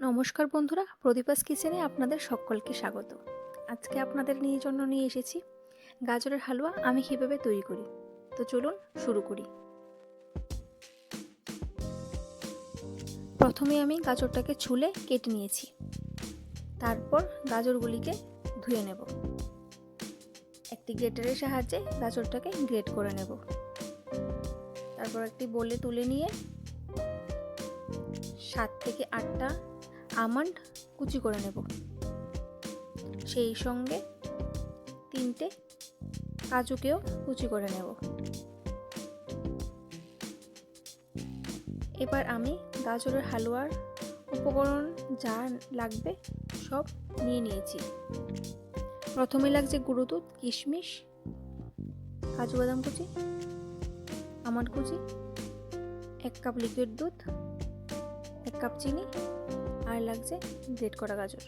নমস্কার বন্ধুরা, প্রদীপাস কিচেনে আপনাদের সকলকে স্বাগত। আজকে আপনাদের নিয়ে জন্য নিয়ে এসেছি গাজরের হালুয়া, আমি কীভাবে তৈরি করি? তো চলুন শুরু করি। প্রথমে আমি গাজরটাকে ছুলে কেটে নিয়েছি। তারপর গাজরগুলিকে ধুয়ে নেব। একটি গ্রেটারের সাহায্যে গাজরটাকে গ্রেট করে নেব। তারপর একটি বলে তুলে নিয়ে সাত থেকে আটটা আমন্ড কুচি করে নেব। সেই সঙ্গে তিনটে কাজুকেও কুচি করে নেব। এবার আমি গাজরের হালুয়ার উপকরণ যা লাগবে সব নিয়ে নিয়েছি। প্রথমে লাগছে গুঁড়ো দুধ, কিশমিশ, কাজু বাদাম কুচি, আমন্ড কুচি, এক কাপ লিকুইড দুধ এক কাপ চিনি আর লাগছে গ্রেট করা গাজর।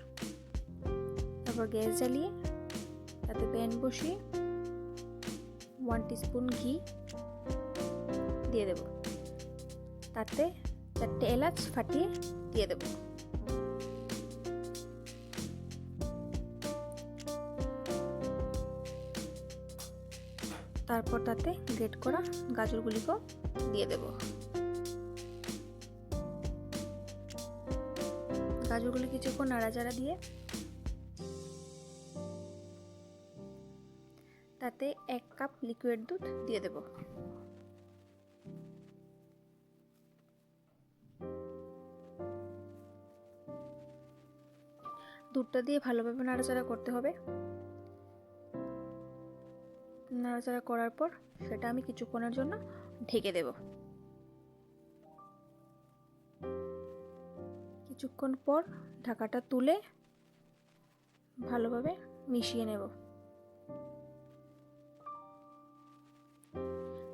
তারপর গ্যাস জ্বালিয়ে তাতে প্যান বসিয়ে ওয়ান টিস্পুন ঘি দিয়ে দেব। তাতে চারটে এলাচ ফাটিয়ে দিয়ে দেব। তারপর তাতে গ্রেট করা গাজরগুলিকেও দিয়ে দেবো। গাজরগুলি কিছুক্ষণ নাড়াচাড়া দিয়ে তাতে এক কাপ লিকুইড দুধ দিয়ে দেব। দুধটা দিয়ে ভালোভাবে নাড়াচাড়া করতে হবে। নাড়াচাড়া করার পর সেটা আমি কিছুক্ষণের জন্য ঢেকে দেবো। কিছুক্ষণ পর ঢাকাটা তুলে ভালোভাবে মিশিয়ে নেব।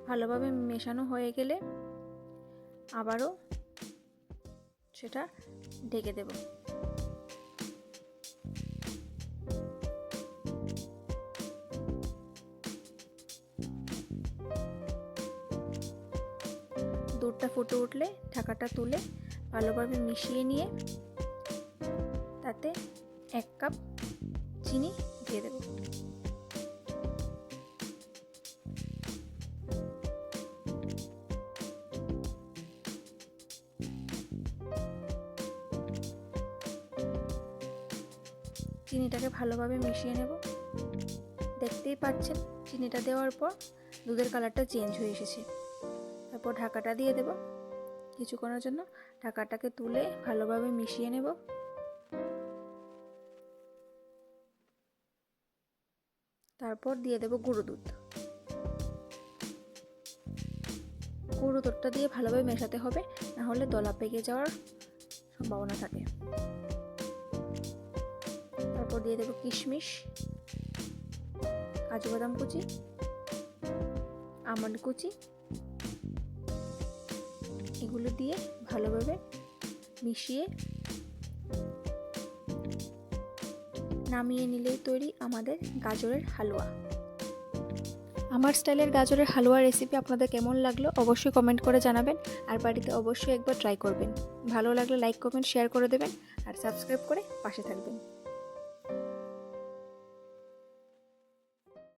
ভালোভাবে মেশানো হয়ে গেলে আবারও সেটা ঢেকে দেব। দুধটা ফুটে উঠলে ঢাকাটা তুলে ভালোভাবে মিশিয়ে নিয়ে তাতে এক কাপ চিনি দিয়ে দেব। চিনিটাকে ভালোভাবে মিশিয়ে নেব। দেখতেই পাচ্ছেন, চিনিটা দেওয়ার পর দুধের কালারটা চেঞ্জ হয়ে এসেছে। তারপর ঢাকাটা দিয়ে দেবো। কিছুক্ষণের জন্য ঢাকাটাকে তুলে ভালোভাবে মিশিয়ে নেব। তারপর দিয়ে দেব গুঁড়ো দুধ। গুঁড়ো দুধটা দিয়ে ভালোভাবে মেশাতে হবে না হলে দলা পেকে যাওয়ার সম্ভাবনা থাকে। তারপর দিয়ে দেব কিশমিশ, কাজু বাদাম কুচি, আমন্ড কুচি এগুলো দিয়ে ভালোভাবে মিশিয়ে নামিয়ে নিলেই তৈরি আমাদের গাজরের হালুয়া। আমার স্টাইলের গাজরের হালুয়া রেসিপি আপনাদের কেমন লাগল অবশ্যই কমেন্ট করে জানাবেন আর বাড়িতে অবশ্যই একবার ট্রাই করবেন। ভালো লাগলে লাইক কমেন্ট শেয়ার করে দেবেন আর সাবস্ক্রাইব করে পাশে থাকবেন।